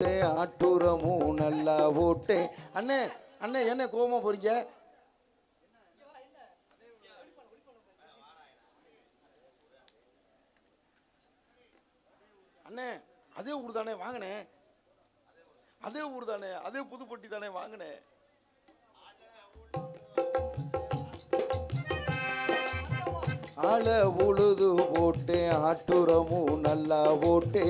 ஓட்டே ஆட்டுரமும் நல்லா ஓட்டே. அண்ணே அண்ணே என்ன கோவமா போறீங்க? அண்ணே அதே ஊர் தானே வாங்கினே அதே ஊர் தானே அதே புதுப்பட்டி தானே வாங்கினேன். ஆள உழுது போட்டே ஆட்டுரமும் நல்லா ஓட்டே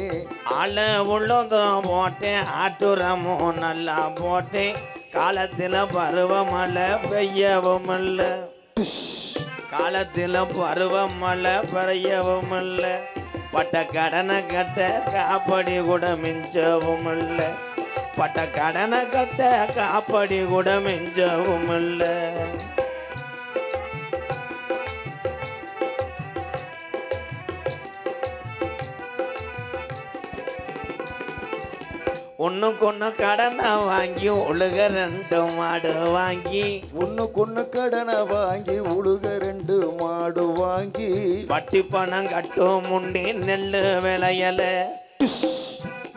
அல உள்ளதும் போட்டேன் ஆட்டுரமும் நல்லா போட்டேன். காலத்தில் பருவமழை பெய்யவும் இல்லை. காலத்தில் பருவமழை பெய்யவும் இல்லை. பட்ட கடனை கட்ட காப்படி கூட மிஞ்சவும் இல்லை. பட்ட கடனை கட்ட காப்படி கூட மிஞ்சவும் இல்லை. ஒன்றுக்கு ஒன்று கடனை வாங்கி ஒழுக ரெண்டு மாடு வாங்கி. ஒண்ணுக்கு ஒண்ணு கடனை வாங்கி உழுக ரெண்டு மாடு வாங்கி. வட்டி பணம் கட்டும் முன்னே நெல் விளையல.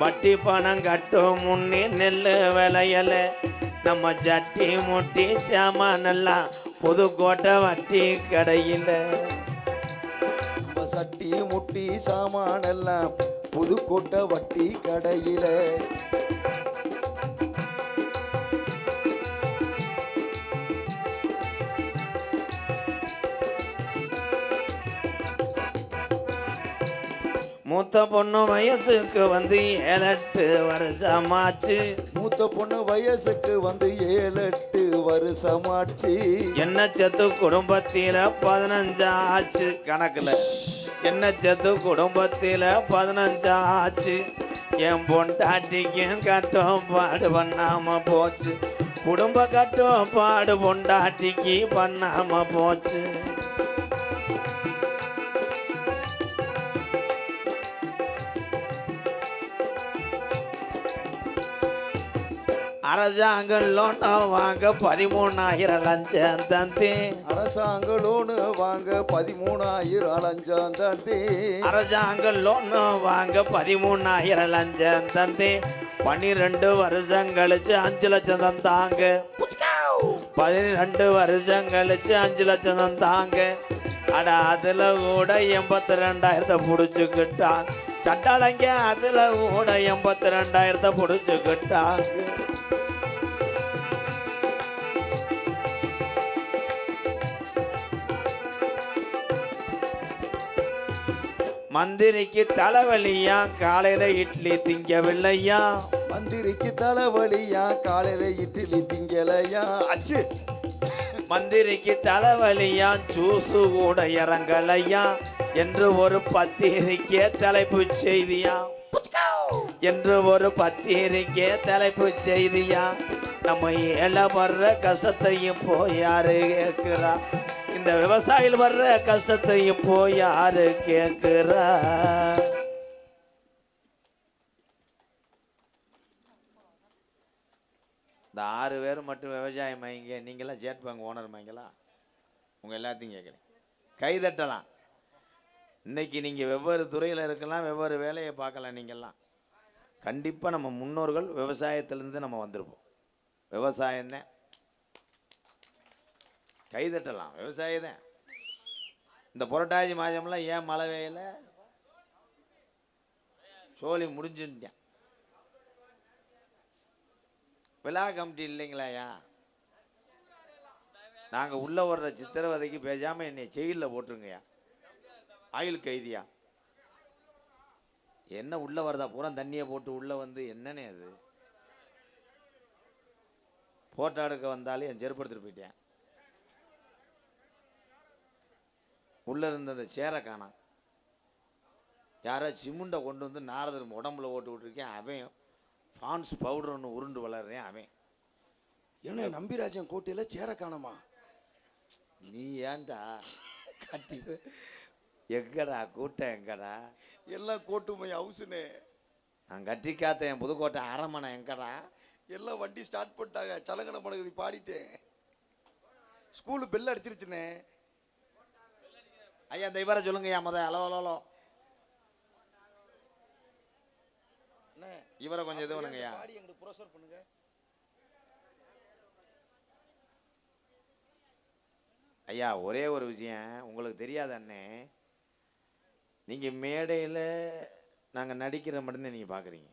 வட்டி பணம் கட்டும் முன்னே நெல் விளையல. நம்ம சட்டி முட்டி சாமானெல்லாம் புதுக்கோட்டை வட்டி கடையில். சட்டி முட்டி சாமான் எல்லாம் புதுக்கோட்டை வட்டி கடையில மூத்த பொண்ணு வயசுக்கு வந்து ஏழெட்டு வருஷமாச்சு. மூத்த பொண்ணு வயசுக்கு வந்து ஏழு எட்டு வருஷமாச்சு. என்ன செத்து குடும்பத்தில பதினஞ்சாச்சு. கணக்குல. என்ன செத்து குடும்பத்தில பதினஞ்சாச்சு. என் பொண்டாட்டிக்கும் கட்டம் பாடு பண்ணாம போச்சு. குடும்ப கட்டம் பாடு பொண்டாட்டிக்கு பண்ணாம போச்சு. அரசாங்கம் லோன் வாங்க பதிமூணாயிரம் லஞ்சம் தந்தே. அரசாங்க லோனு வாங்க பதிமூணாயிரம் அலஞ்சாம் தாண்டி அரசாங்கம் லோன் வாங்க பதிமூணாயிரம் லஞ்சம் தந்தே. பன்னிரெண்டு வருஷம் கழிச்சு அஞ்சு லட்சம் தந்தாங்க. பதினெண்டு வருஷம் கழிச்சு அஞ்சு லட்சம் தந்தாங்க. அட அதுல கூட எண்பத்தி ரெண்டாயிரத்தை பிடிச்சிக்கிட்டாங்க சட்டாளங்க அதுல கூட எண்பத்தி ரெண்டாயிரத்தை பிடிச்சிக்கிட்டாங்க மந்திரிக்கு தலைவலியா? காலையில இட்லி திங்கவில்லையா? மந்திரிக்கு தலைவலியா? காலையில இட்லி திங்கலையா? அச்சு. மந்திரிக்கு தலைவலியா? ஜூசு கூட இறங்கலையா? என்று ஒரு பத்திரிக்கை தலைப்பு செய்தியா? என்று ஒரு பத்திரிக்கை தலைப்பு செய்தியா? நம்ம ஏழை வர்ற கஷ்டத்தையும் போய் யாரு கேட்கிறா? இந்த விவசாயிகள் வர்ற கஷ்டத்தையும் போய் யாரு கேட்கிறா இந்த ஆறு பேர் மட்டும் விவசாயம் மைங்க நீங்களாம் ஜேட் பேங்க் ஓனர் மைங்களா உங்கள் எல்லாத்தையும் கேட்குறேன் கை தட்டலாம். இன்னைக்கு நீங்கள் வெவ்வேறு துறையில் இருக்கலாம் வெவ்வேறு வேலையை பார்க்கலாம் நீங்கள்லாம் கண்டிப்பாக நம்ம முன்னோர்கள் விவசாயத்திலேருந்து நம்ம வந்திருப்போம். விவசாயம் தான் கை தட்டலாம் தான் இந்த புரட்டாசி மாதம்லாம் ஏன் மழை பெய்யல? சோழி முடிஞ்சுட்டேன் விழா கமிட்டி இல்லைங்களாயா நாங்கள் உள்ளே வர்ற சித்திரவதைக்கு பேசாமல் என்னை ஜெயிலில் போட்டுருங்கய்யா ஆயுள் கைதியா? என்ன உள்ளே வருதா பூரா தண்ணியை போட்டு உள்ளே வந்து என்னன்னே அது? போட்டோ எடுக்க வந்தாலே என் செருப்படுத்துட்டு போயிட்டேன். உள்ள இருந்த அந்த சேரை காணாம் யாரோ சிமுண்டை கொண்டு வந்து நாரதர் உடம்புல ஓட்டு விட்டுருக்கேன் அவன் ஃபான்ஸ் பவுடர் ஒன்று உருண்டு வளர்றேன் அவன். என்ன நம்பிராஜன் கோட்டையில சேர காணமா? நீ ஏன்டா கட்டி எங்கடா கூட்டம் எங்கடா? எல்லாம் கோட்டுமை ஹவுஸ்னு. நான் கட்டி காத்த என் புதுக்கோட்டை அரமனை எங்கடா? எல்லாம் வண்டி ஸ்டார்ட் பண்ணிட்டாங்க சலங்கன படகுதி பாடிட்டேன். ஸ்கூலு பெல் அடிச்சிருச்சுனே ஐயா இந்த இவரை சொல்லுங்க ஐயா முத அலோ அலோ இவரை கொஞ்சம் இது எங்களுக்கு ப்ரொசர் பண்ணுங்க. ஐயா ஒரே ஒரு விஷயம் உங்களுக்கு தெரியாத அண்ணே. நீங்கள் மேடையில் நாங்கள் நடிக்கிற மட்டும்தான் நீங்கள் பார்க்குறீங்க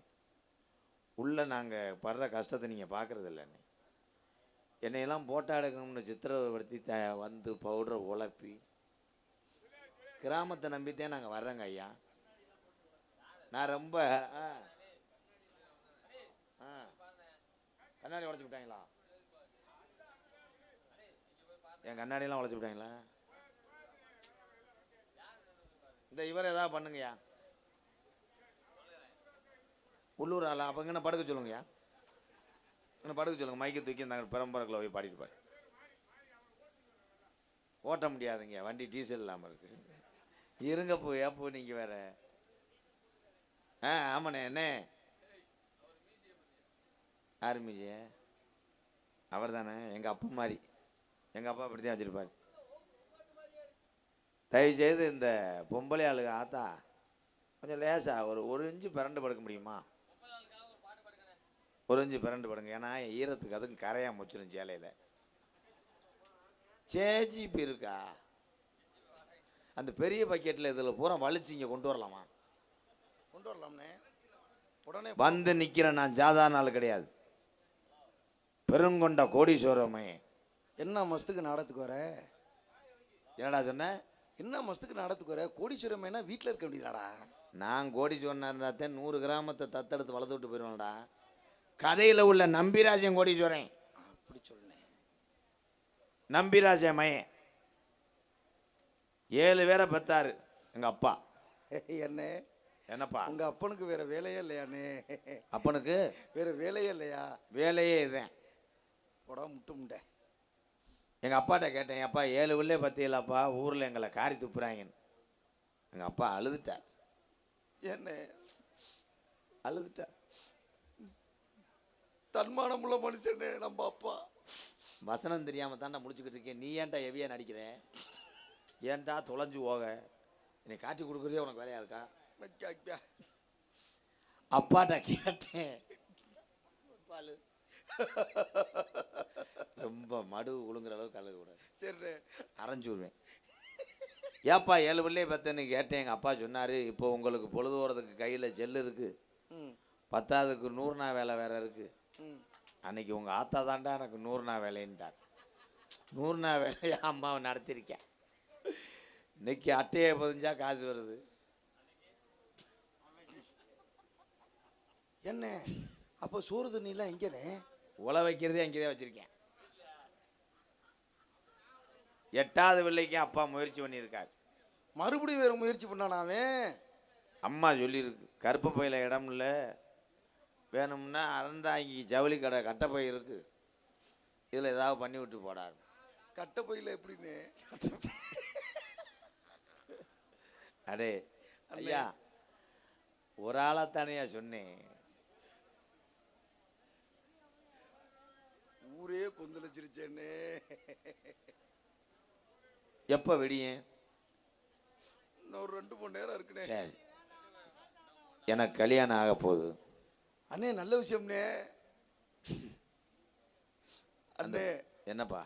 உள்ளே நாங்கள் படுற கஷ்டத்தை நீங்கள் பார்க்குறது இல்லை அண்ணே. என்னையெல்லாம் போட்டோ எடுக்கணும்னு சித்திரப்படுத்தி த வந்து பவுடரை உழப்பி கிராமத்தை நம்பித்தான் நாங்கள் வர்றோங்க ஐயா. நான் ரொம்ப ஆ. ஆ. கண்ணாடி உடச்சி விட்டாங்களா? என் கண்ணாடியெல்லாம் உழைச்சி விட்டாங்களா? இந்த இவர் ஏதாவது பண்ணுங்கய்யா உள்ளூர் ஆளா? அப்போ இங்கே படுக்க சொல்லுங்கய்யா இன்னும் படுக்க சொல்லுங்கள் மைக்கை தூக்கி நாங்கள் பெரம்பரக்கில் போய் பாடிட்டு பாடி ஓட்ட முடியாதுங்க வண்டி டீசல் இல்லாமல் இருக்குது இருங்க போ ஏப்போ நீங்கள் வேற? ஆ ஆமாண்ணே என்ன? ஆரம்பிச்சிய அவர் தானே எங்கள் அப்பா மாதிரி. எங்கள் அப்பா அப்படி தான் வச்சுருப்பார். தயவுசெய்து இந்த பொம்பளை ஆளுக ஆத்தா கொஞ்சம் லேசா ஒரு ஒரு இன்ச்சு பிறண்டு படுக்க முடியுமா? ஒரு இன்ச்சு பிறண்டு படுங்க ஏன்னா ஈரத்துக்கு அதுவும் கரையாக முச்சிடும் சேலையில். சேஜிபி இருக்கா? அந்த பெரிய பக்கெட்டில் இதில் பூரா வலிச்சு இங்கே கொண்டு வரலாமா? கொண்டு வரலாம்னே. உடனே வந்து நிற்கிற நான் சாதாரண ஆள் கிடையாது. பெருங்கொண்ட கோடீஸ்வரமே. என்ன மஸ்துக்கு நாடத்துக்கு வர? என்னடா சொன்ன? என்ன மஸ்துக்கு நாடத்துக்கு வர? கோடீஸ்வரமேனா வீட்டில் இருக்க வேண்டியதாடா நான் கோடீஸ்வரனா இருந்தாத்தே நூறு கிராமத்தை தத்தெடுத்து வளர்த்து விட்டு போயிடுவேன்டா. கதையில் உள்ள நம்பிராஜன் கோடீஸ்வரன். அப்படி சொன்னேன் நம்பிராஜன் மயன் ஏழு பேரை பெத்தாரு. எங்கள் அப்பா. என்ன? என்னப்பா? உங்க அப்பனுக்கு வேற வேலையே இல்லையாண்ணே? அப்பனுக்கு? வேற வேலையே இல்லையா? வேலையே இதுதான் போடா முட்டு முண்டை எங்கள் அப்பாட்ட கேட்டேன் அப்பா ஏழு உள்ளே பத்தியிலப்பா. ஊரில் எங்களை காரி துப்புறாங்கன்னு எங்கள் அப்பா அழுதுட்டார். என்ன? அழுதுட்டார். தன்மானம் உள்ள மனுஷனே நம்ம அப்பா. வசனம் தெரியாமல் தான்டா முடிச்சுக்கிட்டு இருக்கேன். நீ ஏன்டா ஹெவியாக நடிக்கிற? ஏன்டா தொலைஞ்சு போக? என்னை காட்டி கொடுக்குறதே உனக்கு வேலையா இருக்கா. அப்பாட்ட கேட்டேன். ரொம்ப மடு உழுங்குற அளவுக்கு கலக்க கூடாது சரிண்ணே. அரைஞ்சு விடுவேன். ஏப்பா ஏழு பிள்ளைய பத்தன்னு கேட்டேன். எங்கள் அப்பா சொன்னார் இப்போ உங்களுக்கு பொழுது போகிறதுக்கு கையில் செல்லு இருக்குது பத்தாவதுக்கு நூறு நாள் வேலை வேற இருக்குது அன்னைக்கு உங்கள் ஆத்தா தாண்டா எனக்கு நூறு நாள் வேலைன்ட்டார். நூறு நாள் வேலையை அம்மாவை நடத்திருக்கேன். இன்னைக்கு அட்டையை பதிஞ்சா காசு வருது. என்ன? அப்போ சோறு தண்ணிலாம் எங்கண்ணே உழ வைக்கிறதே அங்கேயே வச்சுருக்கேன். எட்டாவது பிள்ளைக்கும் அப்பா முயற்சி பண்ணியிருக்காரு. மறுபடியும் வேற முயற்சி பண்ணானா அவன்? அம்மா சொல்லியிருக்கு கருப்பு பையில் இடம் இல்லை. வேணும்னா அறந்தாங்கி ஜவுளி கடை கட்டப்பை இருக்கு. இதில் ஏதாவது பண்ணி விட்டு போடாரு கட்ட பையில எப்படின்னு? அடே ஐயா ஒரு ஆளாத்தானையா சொன்னேன். ஊரே கொந்தளிச்சிருச்சேன்னு. எப்போ வெடியேன்? இன்னும் ஒரு ரெண்டு மணி நேரம் இருக்குண்ணே. சரி. எனக்கு கல்யாணம் ஆக போகுது. அண்ணே நல்ல விஷயம்னே அண்ணே. என்னப்பா?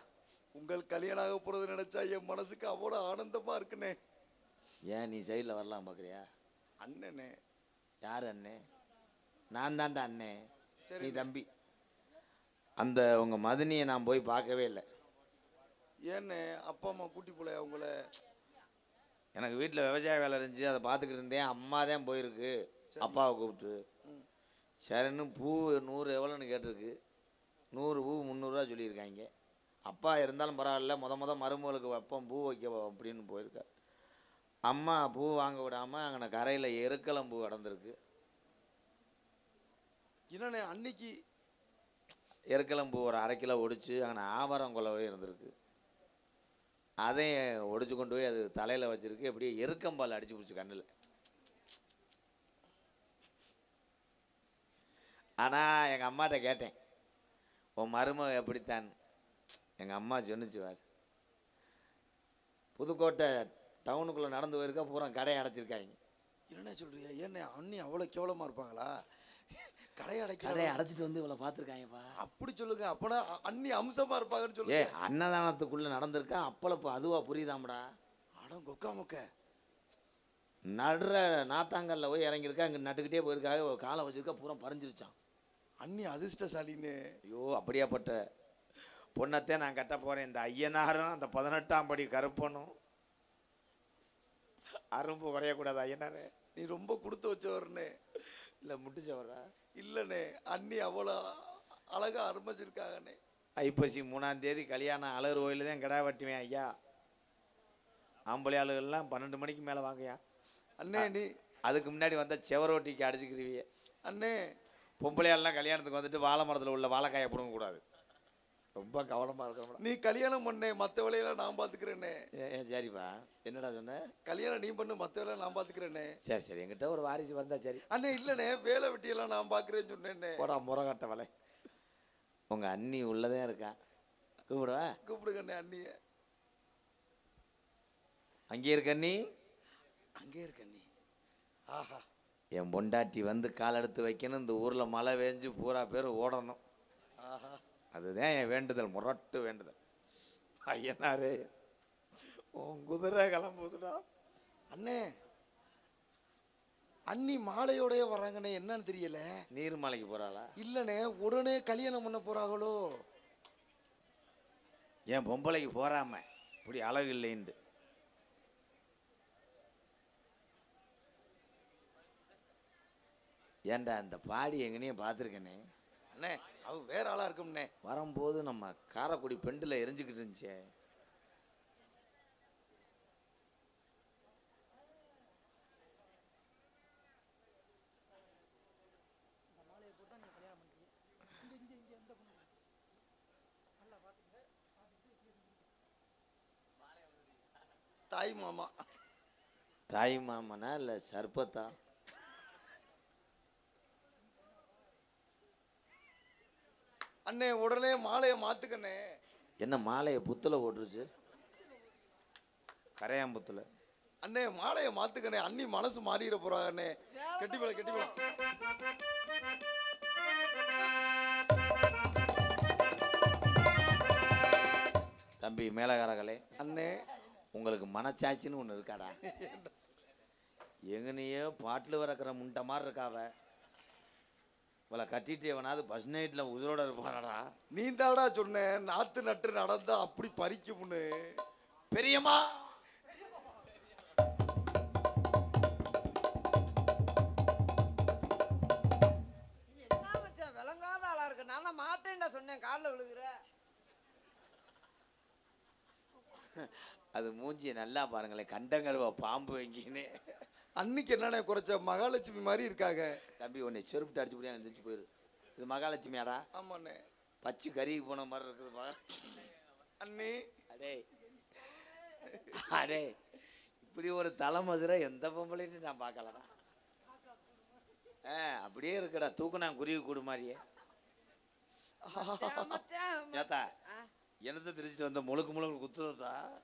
உங்கள் கல்யாணம் ஆக போறது நினைச்சா என் மனசுக்கு அவ்வளோ ஆனந்தமா இருக்குண்ணே. ஏன் நீ சைடில் வரலாம் பார்க்குறியா அண்ணனே. யார் அண்ணே? நான் தான்டா அண்ணே. சரி. நீ தம்பி. அந்த உங்கள் மதினியை நான் போய் பார்க்கவே இல்லை. ஏண்ணே அப்பா அம்மா கூட்டி போல உங்களை. எனக்கு வீட்டில் விவசாய வேலை இருந்துச்சு அதை பார்த்துக்கிட்டு இருந்தேன். அம்மா தான் போயிருக்கு. அப்பாவை கூப்பிட்டு. சரின்னு பூ நூறு எவ்வளோன்னு கேட்டிருக்கு. நூறு பூ முந்நூறுரூவா சொல்லியிருக்காங்க. அப்பா இருந்தாலும் பரவாயில்ல முத முத மருமகளுக்கு வைப்போம் பூ வைக்க அப்படின்னு போயிருக்கார். அம்மா பூ வாங்க விடாமல் அங்கே கரையில் எருக்கலம் பூ கடந்திருக்கு. என்னண்ணே அன்னைக்கு எருக்கலம் பூ ஒரு அரை கிலோ ஒடிச்சு அங்கே ஆவாரம் குலவே இருந்திருக்கு. அதையும் ஒடிச்சு கொண்டு போய் அது தலையில் வச்சிருக்கு. அப்படியே எருக்கம்பால் அடிச்சு பிடிச்சி கண்ணில். ஆனால் எங்கள் அம்மாட்ட கேட்டேன். உன் மருமக எப்படித்தான்? எங்கள் அம்மா சொன்னுச்சு வார் புதுக்கோட்டை டவுனுக்குள்ளே நடந்து போயிருக்கா பூரா கடையை அடைச்சிருக்காங்க. என்னண்ணே சொல்றீங்க? ஏண்ணே அண்ணி அவ்வளோ கேவலமா இருப்பாங்களா? கடை அடைக்கிற கடையை அடைச்சிட்டு வந்து இவளை பார்த்துருக்காங்கப்பா. அப்படி சொல்லுங்க. அப்பனா அண்ணி அம்சமா இருப்பாங்கன்னு ஏ சொல்லுங்க அன்னதானத்துக்குள்ள நடந்திருக்கா? அப்பளப்பு அதுவா புரியுதாம்டா? அடம் கொக்கா முக்க. நடுற நாத்தாங்கல்ல போய் இறங்கியிருக்கா இங்கே நட்டுக்கிட்டே போயிருக்காங்க ஒரு காலை வச்சிருக்கா பூரா பறிஞ்சிருச்சான் அண்ணி அதிர்ஷ்டசாலின்னு. ஐயோ அப்படியாப்பட்ட பொண்ணத்தை நான் கட்ட போறேன். இந்த ஐயனாரும் அந்த பதினெட்டாம் படி கருப்பனும் அரும்பு குறையக்கூடாது ஐயனாரே நீ ரொம்ப கொடுத்து வச்சவர்னு. இல்லை முட்டுச்சவரா இல்லனே அண்ணி அவ்வளோ அழகா ஆரம்பிச்சிருக்காங்கண்ணே ஐப்பசி மூணாம் தேதி கல்யாணம் அழகர் கோயிலில் தான் கிடா வெட்டுவேன் ஐயா. ஆம்பளை ஆளுகள்லாம் பன்னெண்டு மணிக்கு மேலே வாங்கயா அண்ணே நீ அதுக்கு முன்னாடி வந்தால் செவரோட்டிக்கு அடிச்சுக்கிருவிய. அண்ணே. பொம்பளை ஆளுலாம் கல்யாணத்துக்கு வந்துட்டு வாழை மரத்தில் உள்ள வாழைக்காயை பிடுங்கக்கூடாது. ரொம்ப கவனமாக இருக்கணும் நீ கல்யாணம் பண்ணே மற்ற வேலையெல்லாம் நான் பார்த்துக்கிறேனே ஏ சரிப்பா. என்னடா சொன்ன? கல்யாணம் நீ பண்ணு மற்ற வேலை நான் பார்த்துக்கிறேனே சரி சரி. என்கிட்ட ஒரு வாரிசு வந்தா சரி. அண்ணே இல்லனே வேலை வெட்டியெல்லாம் நான் பார்க்குறேன்னு சொன்னேன்னே. போடா முறகட்ட வலை. உங்க அண்ணி உள்ளதே இருக்கா? கூப்பிடுவா கூப்பிடுங்கண்ணே அண்ணிய. அங்கே இருக்க அண்ணி? அங்கே இருக்க அண்ணி. ஆஹா. என் பொண்டாட்டி வந்து கால் எடுத்து வைக்கணும். இந்த ஊர்ல மழை பெஞ்சு பூரா பேர் ஓடணும். ஆஹா. அதுதான் என் வேண்டுதல் முரட்டு வேண்டுதல். ஐயனாரே உன் குதிரை கிளம்புதுடா. அண்ணே அண்ணி மாலையோடய வராங்கண்ணே என்னன்னு தெரியல. நீர்மலைக்கு போறாளா? இல்லனே உடனே கல்யாணம் பண்ண போறாங்களோ? என் பொம்பளைக்கு போறாம இப்படி அழகு இல்லைன்ட்டு. ஏன்டா அந்த பாடி எங்கனையும் பார்த்துருக்கேனே? அண்ணே அவ வேற ஆளா இருக்கும்ண்ணே வரும்போது நம்ம காரைக்குடி பெண்டில் எரிஞ்சுக்கிட்டு இருந்துச்சே. தாய் மாமா. தாய் மாமனா இல்லை சர்பத்தா? அண்ணே உடனே மாலையை மாத்துக்கண்ணே என்ன மாலையை புத்துல போட்டுருச்சு? கரையாம்புத்துல. அண்ணே மாலையை மாத்துக்கண்ணே அண்ணி மனசு மாறிட போறாங்கண்ணே. கெட்டி போல கெட்டி போல தம்பி மேலகாரங்களே அண்ணே. உங்களுக்கு மனச்சாட்சின்னு ஒன்று இருக்காடா? எங்கனையோ பாட்டில் வரக்கிற முண்டை மாதிரி இருக்காவ. இவளை கட்டிட்டு எவனாவது பஸ் நைட்டில் உயிரோட இருப்பானடா. நீ தாடா சொன்ன நாத்து நட்டு நடந்தா அப்படி பறிக்கும்னு பெரியம்மா! என்ன மச்சான் விளங்காத ஆளா இருக்கு? நான் தான் மாட்டேன்டா சொன்னேன். காலில் விழுகுற. அது மூஞ்சியை நல்லா பாருங்களேன். கண்டங்கருவா பாம்பு எங்கேன்னு அன்னைக்கு என்னண்ணே குறைச்ச? மகாலட்சுமி மாதிரி இருக்காங்க தம்பி உன்னை செருப்பிட்டு அடிச்சு போய் எந்திரிச்சு போயிரு. இது மகாலட்சுமியாடா ஆமாண்ணே. பச்சை கறிக்கு போன மாதிரி இருக்குது அண்ணி. அடே. அடே. இப்படி ஒரு தலைமசுரை எந்த பொம்பளைன்னு நான் பார்க்கலடா. ஆ அப்படியே இருக்குடா. தூக்குனா குருவி கூடு மாதிரியே. ஏத்தா என்னத்தை திரிச்சிட்டு வந்த? முழுக்கு முழுக்கு குத்துறதா?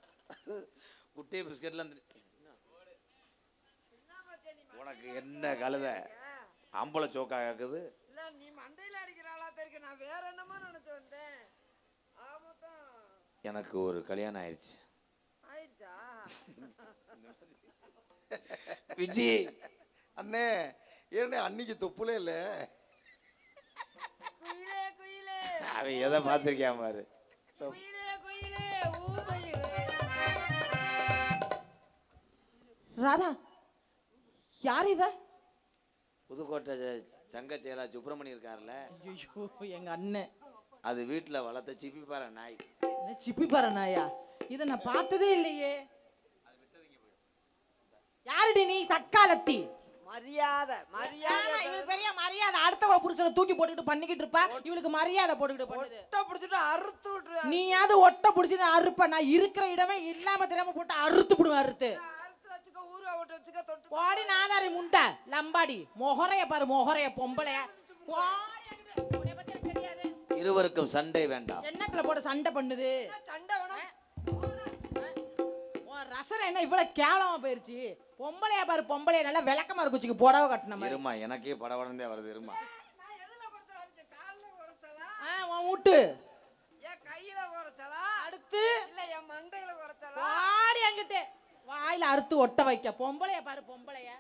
குட்டியை பிஸ்கட்லாம் திரி- என்ன மச்சான் நீ உனக்கு என்ன கழுதை? ஆம்பளை சோக்கா கேக்குது. இல்ல நீ மண்டையில அடிக்கிற ஆளா தெரிக்க நான் வேற என்னமோ நினைச்சு வந்தேன். ஆமாத்தான் எனக்கு ஒரு கல்யாணம் ஆயிடுச்சு ஆயிடுச்சா விஜி! அண்ணே ஏண்ணே அன்னைக்கு தொப்புலே இல்ல. குயிலே குயிலே. அவன் எதை பார்த்துருக்கியான் பாரு. குயிலே குயிலே. ராதா யார் இவ? புதுக்கோட்டை சங்க செயலா சுப்பிரமணி இருக்கார்ல. ஐயோ எங்க அண்ணன். அது வீட்டில் வளர்த்த சிப்பி பாரு நாய். என்ன சிப்பி பாரு நாயா? இதை நான் பார்த்ததே இல்லையே. யாருடி நீ சக்காலத்தி? மரியாதை மரியாதை இவளுக்கு பெரிய மரியாதை. அடுத்தவ புருஷனை தூக்கி போட்டுக்கிட்டு பண்ணிக்கிட்டு இருப்பா. இவளுக்கு மரியாதை போட்டுக்கிட்டு பண்ணுது ஒட்ட பிடிச்சிட்டு அறுத்து விட்டுரு நீயாவது ஒட்ட புடிச்சு நான் அறுப்ப. நான் இருக்கிற இடமே இல்லாம தெரியாம போட்டு அறுத்து விடுவேன் அறுத்து. அறுத்து வச்சுக்க விட்டு தொட்டு போடி நாதாரி முண்டை லம்பாடி மொஹரைய பாரு மொஹரைய பொம்பளைய போடி அங்கிட்டு. உன்னைய பத்தி எனக்கு தெரியாது இருவருக்கும் சண்டை வேண்டாம் என்னத்துல போட்டு சண்டை பண்ணுது சண்டை ரசனை என்ன இவ்வளவு கேவலமா போயிருச்சு பொம்பளையா பாரு பொம்பளைய நல்லா விளக்கமா இருக்குச்சுக்கு புடவை கட்டின மாதிரி இருமா எனக்கே படவடந்தே வருது இருமா என் கையில குறைச்சலா அடுத்து இல்ல என் மண்டையில குறைச்சலா வாடி அங்கிட்டு வாயில அறுத்து ஒட்ட வைக்க. பொம்பளைய பாரு பொம்பளைய.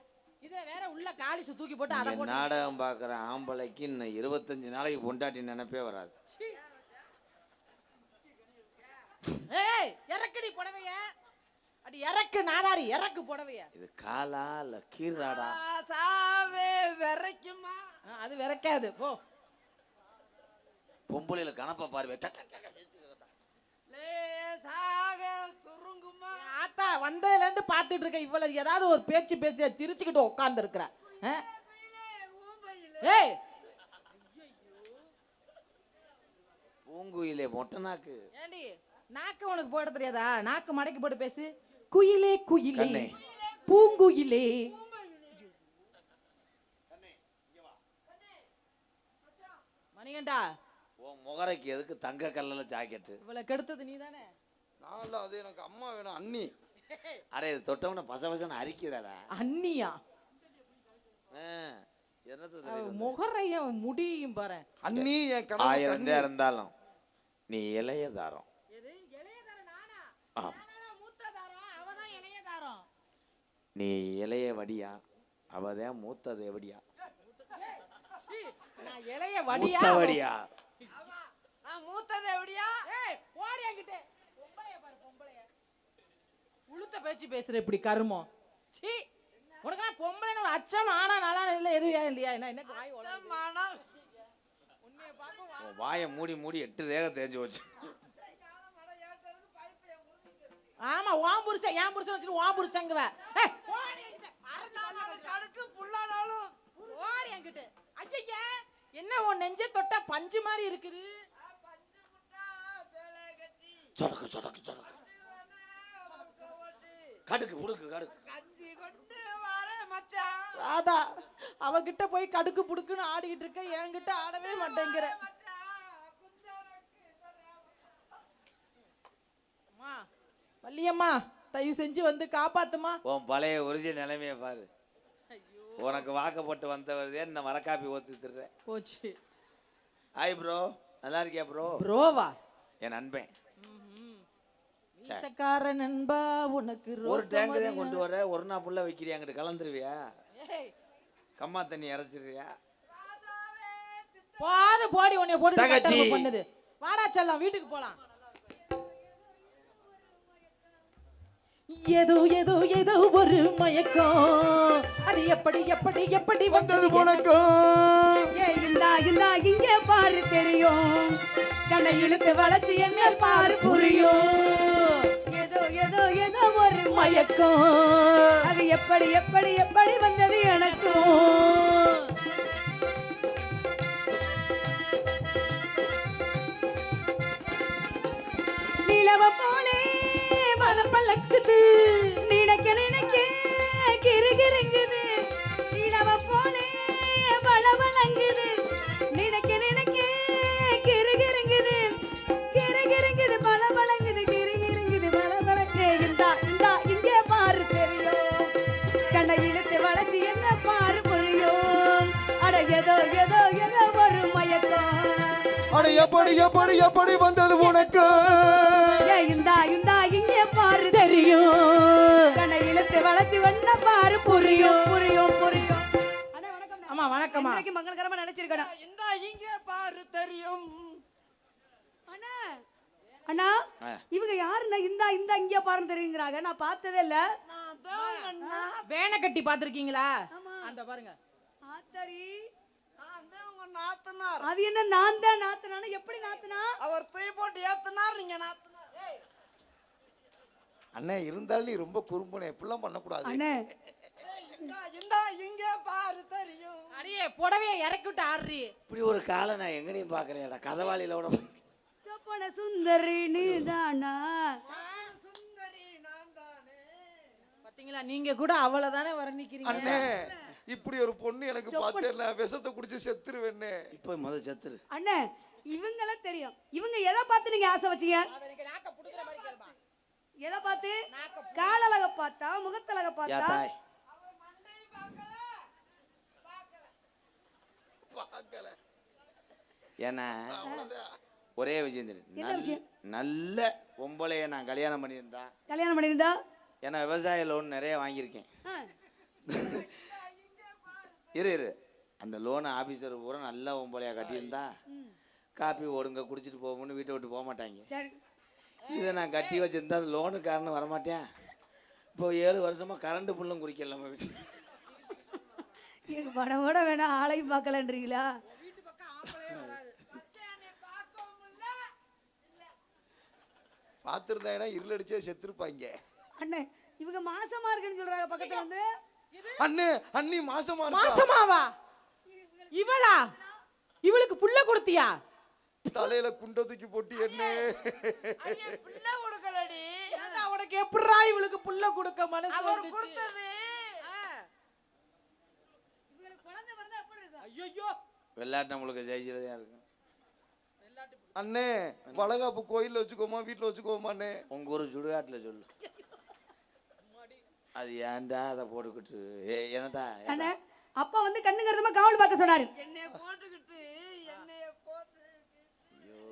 இதை வேற உள்ள காலிசு தூக்கி போட்டு அதை போட்டு நாடகம் பார்க்குற ஆம்பளைக்கு இன்னும் இருபத்தஞ்சு நாளைக்கு பொண்டாட்டி நினைப்பே வராது. ஏய் இறக்குடி புடவைய. அடி இறக்கு நாடாரி இறக்கு புடவைய. இது காலா இல்ல கீராடா சாவே விரைக்குமா? அது விறக்காது போ. பொம்பளையில கணப்ப பார்வை. ஆத்தா வந்ததுல இருந்து பாத்துட்டு இருக்க இவ்வளவு ஏதாவது ஒரு பேச்சு பேசி திரிச்சுக்கிட்டு உட்கார்ந்து இருக்கிற ஏய்! பூங்குயிலே மொட்டை நாக்கு. ஏண்டி நாக்கு உனக்கு போட தெரியாதா? நாக்கு மடக்கி போட்டு பேசு. குயிலே குயிலே. கண்ணே. பூங்குயிலே. மணிகண்டா முகரைக்கு எதுக்கு தங்க கல்லுல ஜாக்கெட்டு இவ்வளவு கெடுத்தது நீ தானே நான் அது எனக்கு அம்மா வேணும் அண்ணி. அடே இது தொட்டவன பச பசன்னு அரிக்குதாடா? அண்ணியா? தெரியுது? முகரையும் முடியும் பாரு. அண்ணி என் கனவு ஆயிரம். தான் இருந்தாலும் நீ இளைய தாரம். நீ இளைய வடியா அவதான் மூத்தது எப்படியா இளைய வடியா? வடியா. மூத்தது எப்படியா? ஏய் ஓடி அங்கிட்டு பொம்பளைய பாரு பொம்பளைய. உளுத்த பேச்சு பேசுற இப்படி கருமம் சீ உனக்கு பொம்பளைன்னு ஒரு அச்சம் ஆனா நல்லா இல்ல எதுவும் இல்லையா? என்ன என்ன வாய்? மனம் உன்னைய பார்க்க வாயை மூடி மூடி எட்டு ரேக தேஞ்சு வச்சு. ஆமா உன் புருஷன் என் புருஷன் வச்சுட்டு உன் புருஷங்குவ கடுக்கு புல்லானாலும். ஓடி அங்கிட்டு ஐயா என்ன உன் நெஞ்ச தொட்டா பஞ்சு மாதிரி இருக்குது? சொடக்கு சொடக்கு சொடக்கு கடுக்கு உடுக்கு கடுக்கு. ராதா அவகிட்ட போய் கடுக்கு புடுக்குன்னு ஆடிக்கிட்டு இருக்க என்கிட்ட ஆடவே மாட்டேங்கிற. வள்ளியம்மா தயவு செஞ்சு வந்து காப்பாத்துமா. உன் பழைய ஒரிஜினல் நிலைமையை பாரு. உனக்கு வாக்கப்பட்டு வந்தவரதே என்ன மரக்காப்பி ஊத்தி திடுறேன் போச்சு. ஹாய் ப்ரோ நல்லா இருக்கியா ப்ரோ ப்ரோவா என் நண்பன். மீசக்கார நண்பா உனக்கு ஒரு டேங்க் தான் கொண்டு வர ஒரு நாள் புள்ள வைக்கிறியா? அங்கிட்டு கலந்துருவியா? கம்மா தண்ணி இறச்சிருவியா போது போடி உன்னைய போட்டு பண்ணுது. வாடா செல்லம் வீட்டுக்கு போலாம். ஏதோ ஏதோ ஏதோ ஒரு மயக்கம். அது எப்படி எப்படி எப்படி வந்தது உனக்கும் ஏ இந்தா இந்தா இங்கே பாரு தெரியும். கண்ணை இழுத்து வளைச்சு என் மேல் பாரு புரியும். ஏதோ ஒரு மயக்கம். அது எப்படி எப்படி எப்படி வந்தது எனக்கும் நிலவ போலே மனம் பழக்குது நினைக்க நினைக்க. எப்படி எப்படி எப்படி வந்தது உனக்கு? ஏ இந்தா இந்தா இங்கே பாரு. தெரியும். கண்ணை இழுத்து வளர்த்து வண்ண பாரு. புரியும் புரியும் புரியும். அண்ணா வணக்கம் ஆமா வணக்கம்மா. இன்னைக்கு மங்களகரமா நினைச்சிருக்கணும். இந்த இங்கே பாரு தெரியும். அண்ணா அண்ணா. இவங்க யாருண்ணா? இந்தா இந்தா இங்கே பாருன்னு தெரியுங்கிறாங்க. நான் பார்த்ததே இல்ல. நான் தான் அண்ணா வேனை கட்டி பாத்திருக்கீங்களா ஆமா. அந்த பாருங்க. ஆத்தாடி. நாத்தனார் அது என்ன நான் தான் நாத்துனானா? எப்படி நாத்துனா? அவர் தூய் போட்டு ஏத்துனார் நீங்க நாத்தனார். அண்ணே இருந்தாலும் நீ ரொம்ப குறும்புனே இப்படிலாம் பண்ணக்கூடாது. அண்ணே. இந்த இந்த இங்கே பாரு தெரியும். அடியே புடவைய இறக்கி விட்டு ஆடுறி. இப்படி ஒரு காலை நான் எங்கனையும் பார்க்கலையாடா கதவாளியில விட சொப்பன சுந்தரி நீதானா? நான் சுந்தரி நான் தானே பாத்தீங்களா நீங்க கூட அவ்வளவுதானே வர்ணிக்கிறீங்க? அண்ணே. இப்படி ஒரு பொண்ணு எனக்கு பார்த்தேன் விஷத்தை குடிச்சு செத்துருவேன்னு. இப்போ முத செத்துரு. அண்ணே இவங்கள தெரியும். இவங்க எதை பார்த்து நீங்க ஆசை வச்சீங்க? எதை பார்த்து? காலழக பார்த்தா முகத்தழக யா பார்த்தா? ஏன்னா ஒரே என்ன நல்ல- விஷயம்? நல்ல பொம்பளைய நான் கல்யாணம் பண்ணியிருந்தா. கல்யாணம் பண்ணியிருந்தா? ஏன்னா விவசாய லோன் நிறைய வாங்கியிருக்கேன். இரு இரு. அந்த லோன் ஆஃபீஸர் பூரா நல்ல பொம்பளையா கட்டியிருந்தா காப்பி ஓடுங்க குடிச்சிட்டு போகும்னு வீட்டை விட்டு போக மாட்டாங்க. சரி. இதை நான் கட்டி வச்சிருந்தா அந்த லோனுக்காரனு வரமாட்டேன். இப்போ ஏழு வருஷமா கரண்ட் புல்லும் குறிக்கல நம்ம வீட்டில். எங்க படம் கூட வேணாம் ஆளையும் பார்க்கலன்றீங்களா? பார்த்துருந்தாங்கன்னா இருளடிச்சே செத்துருப்பாங்க. அண்ணே இவங்க மாசமா இருக்குன்னு சொல்றாங்க பக்கத்துல வந்து. அண்ணே அண்ணி மாசமா மாசமாவா? இவளா? இவளுக்கு புள்ள கொடுத்தியா? தலையில குண்ட தூக்கி போட்டு என்ன. பிள்ளை கொடுக்கலடி. உனக்கு எப்படிரா இவளுக்கு புள்ள கொடுக்க மனசு? கொடுத்தது. எப்படி ஐயோ விளையாட்டு நம்மளுக்கு ஜெயிச்சிருதா இருக்கும் அண்ணே வளகாப்பு கோயில்ல வச்சுக்கோமா வீட்டுல வச்சுக்கோமாண்ணே உங்க ஊர் சுடுகாட்டில் சொல்லு. அது ஏன்டா அதை போட்டுக்கிட்டு? ஏ என்னதா அண்ணே அப்பா வந்து கண்ணு கருதமா காவல் பார்க்க சொன்னாரு. என்னைய போட்டுக்கிட்டு என்னைய போட்டு ஐயோ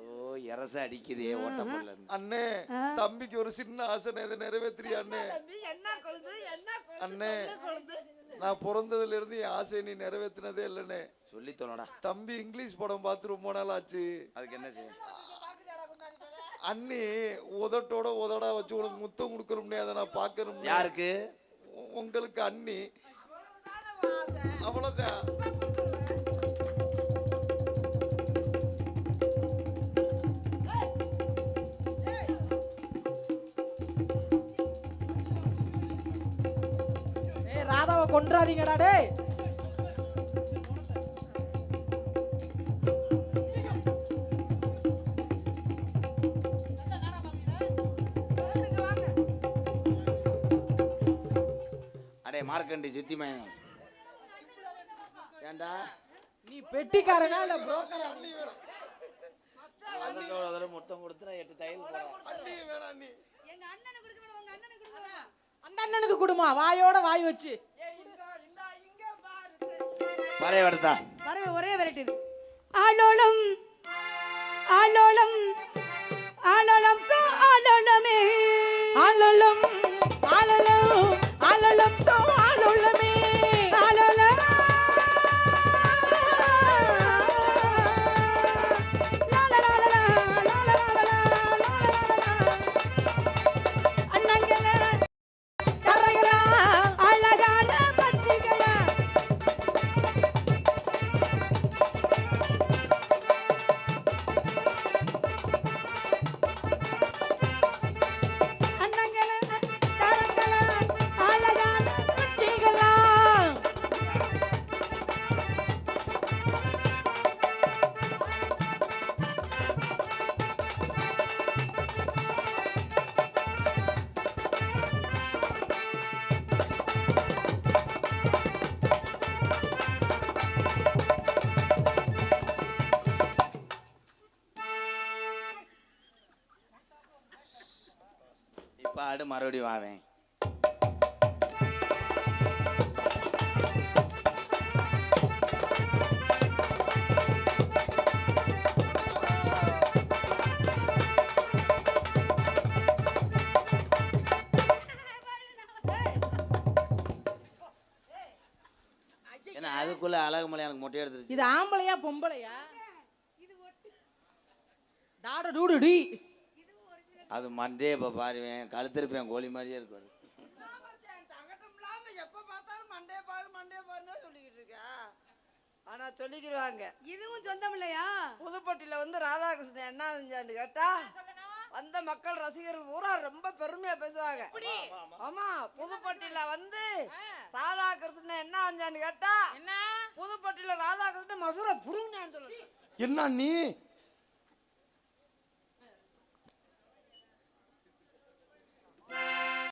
இரச அடிக்குதே ஓட்டப்பல்ல அண்ணே தம்பிக்கு ஒரு சின்ன ஆசை இதை நிறைவேற்றியா அண்ணே? தம்பி என்ன கொழுந்து என்ன கொழுந்து அண்ணே கொழுந்து. நான் பிறந்ததுல இருந்து என் ஆசையை நீ நிறைவேற்றினதே இல்லைண்ணே. சொல்லி தொலைடா. தம்பி இங்கிலீஷ் படம் பார்த்து ரொம்ப நாள் ஆச்சு. அதுக்கு என்ன செய்ய? அண்ணி உதட்டோட உதடா வச்சு உனக்கு முத்தம் கொடுக்கணும்னே அதை நான் பார்க்கணும் யாருக்கு உங்களுக்கு அண்ணி அவ்வளவுதான் ஏய் ராதாவை கொன்றாதீங்கடா டேய் மார்க்கண்டி சித்தி மயன் ஏன்டா நீ பெட்டிக்காரனா இல்ல புரோக்கரா அதோட அதோட மொத்தம் கொடுத்துனா எட்டு தையல் அண்ணி எங்க அண்ணனுக்கு கொடுக்க வேணாம் உங்க அண்ணனுக்கு கொடுக்க வேணாம். அந்த அண்ணனுக்கு கொடுமா வாயோட வாய் வச்சு. வரைய வருதா பறவை ஒரே வெரைட்டி ஆலோலம் ஆலோலம் ஆலோலமே ஆலலம் மறுபடியும் வாவேன். ஏன்னா அதுக்குள்ள அழகு மலை எனக்கு மொட்டை எடுத்துருச்சு. இது ஆம்பளையா பொம்பளையா? டாட டூடு டி. அது மண்டே இப்போ பாருவேன் கழுத்திருப்பேன் கோழி மாதிரியே இருக்கும் அது. தங்கட்டும் இல்லாம எப்ப பார்த்தாலும் மண்டே பாரு மண்டே பாருன்னு சொல்லிக்கிட்டு இருக்கா. ஆனா சொல்லிக்கிடுவாங்க இதுவும் சொந்தம் இல்லையா? புதுப்பட்டியில வந்து ராதாகிருஷ்ணன் என்ன செஞ்சான்னு கேட்டா வந்த மக்கள் ரசிகர்கள் பூரா ரொம்ப பெருமையா பேசுவாங்க. ஆமா புதுப்பட்டியில வந்து ராதாகிருஷ்ணன் என்ன செஞ்சான்னு கேட்டா என்ன? புதுப்பட்டியில ராதாகிருஷ்ணன் மதுரை புடுங்கினான்னு சொல்லணும் என்ன நீ?